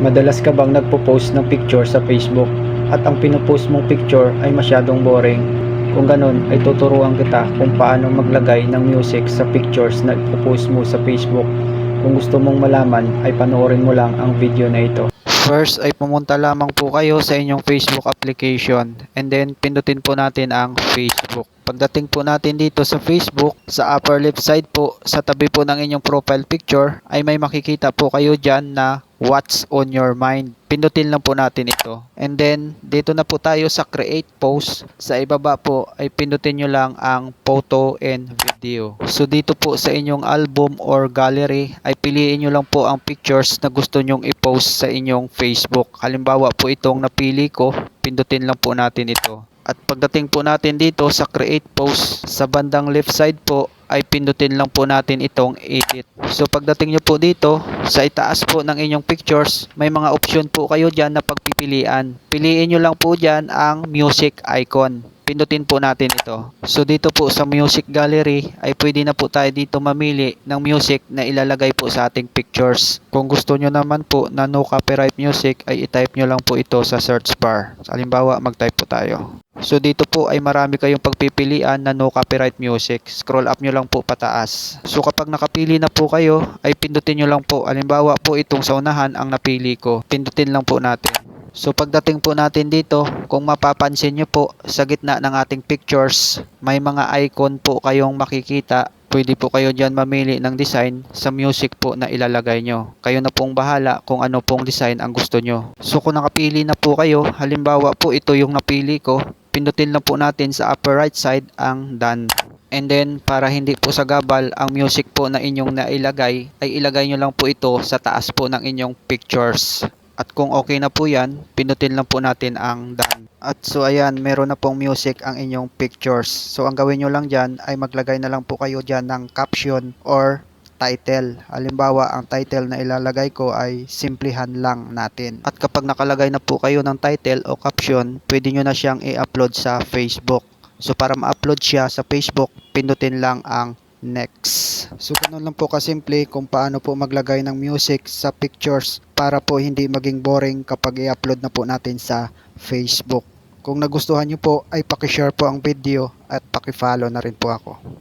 Madalas ka bang nagpo-post ng picture sa Facebook at ang pinopost mong picture ay masyadong boring? Kung ganun ay tuturuan kita kung paano maglagay ng music sa pictures na ipopost mo sa Facebook. Kung gusto mong malaman ay panoorin mo lang ang video na ito. First ay pumunta lamang po kayo sa inyong Facebook application and then pindutin po natin ang Facebook. Pagdating po natin dito sa Facebook, sa upper left side po, sa tabi po ng inyong profile picture, ay may makikita po kayo dyan na what's on your mind. Pindutin lang po natin ito. And then, dito na po tayo sa create post. Sa ibaba po ay pindutin nyo lang ang photo and video. So dito po sa inyong album or gallery ay piliin nyo lang po ang pictures na gusto nyong i-post sa inyong Facebook. Halimbawa po itong napili ko, pindutin lang po natin ito. At pagdating po natin dito sa create post, sa bandang left side po ay pindutin lang po natin itong edit. So pagdating nyo po dito, sa itaas po ng inyong pictures, may mga option po kayo dyan na pagpipilian. Piliin nyo lang po dyan ang music icon. Pindutin po natin ito. So dito po sa music gallery ay pwede na po tayo dito mamili ng music na ilalagay po sa ating pictures. Kung gusto nyo naman po na no copyright music ay itype nyo lang po ito sa search bar. Halimbawa mag-type po tayo. So dito po ay marami kayong pagpipilian na no copyright music. Scroll up nyo lang po pataas. So kapag nakapili na po kayo ay pindutin nyo lang po. Halimbawa po itong sa unahan ang napili ko. Pindutin lang po natin. So pagdating po natin dito, kung mapapansin nyo po sa gitna ng ating pictures, may mga icon po kayong makikita. Pwede po kayo dyan mamili ng design sa music po na ilalagay nyo. Kayo na pong bahala kung ano pong design ang gusto nyo. So kung nakapili na po kayo, halimbawa po ito yung napili ko, pindutin lang po natin sa upper right side ang done. And then, para hindi po sa gabal ang music po na inyong nailagay, ay ilagay nyo lang po ito sa taas po ng inyong pictures. At kung okay na po yan, pinutin lang po natin ang done. At so ayan, meron na pong music ang inyong pictures. So ang gawin nyo lang dyan ay maglagay na lang po kayo dyan ng caption or title. Halimbawa, ang title na ilalagay ko ay simplihan lang natin. At kapag nakalagay na po kayo ng title o caption, pwede nyo na siyang i-upload sa Facebook. So para ma-upload siya sa Facebook, pindutin lang ang next. So ganun lang po kasimple kung paano po maglagay ng music sa pictures para po hindi maging boring kapag i-upload na po natin sa Facebook. Kung nagustuhan nyo po ay pakishare po ang video at pakifollow na rin po ako.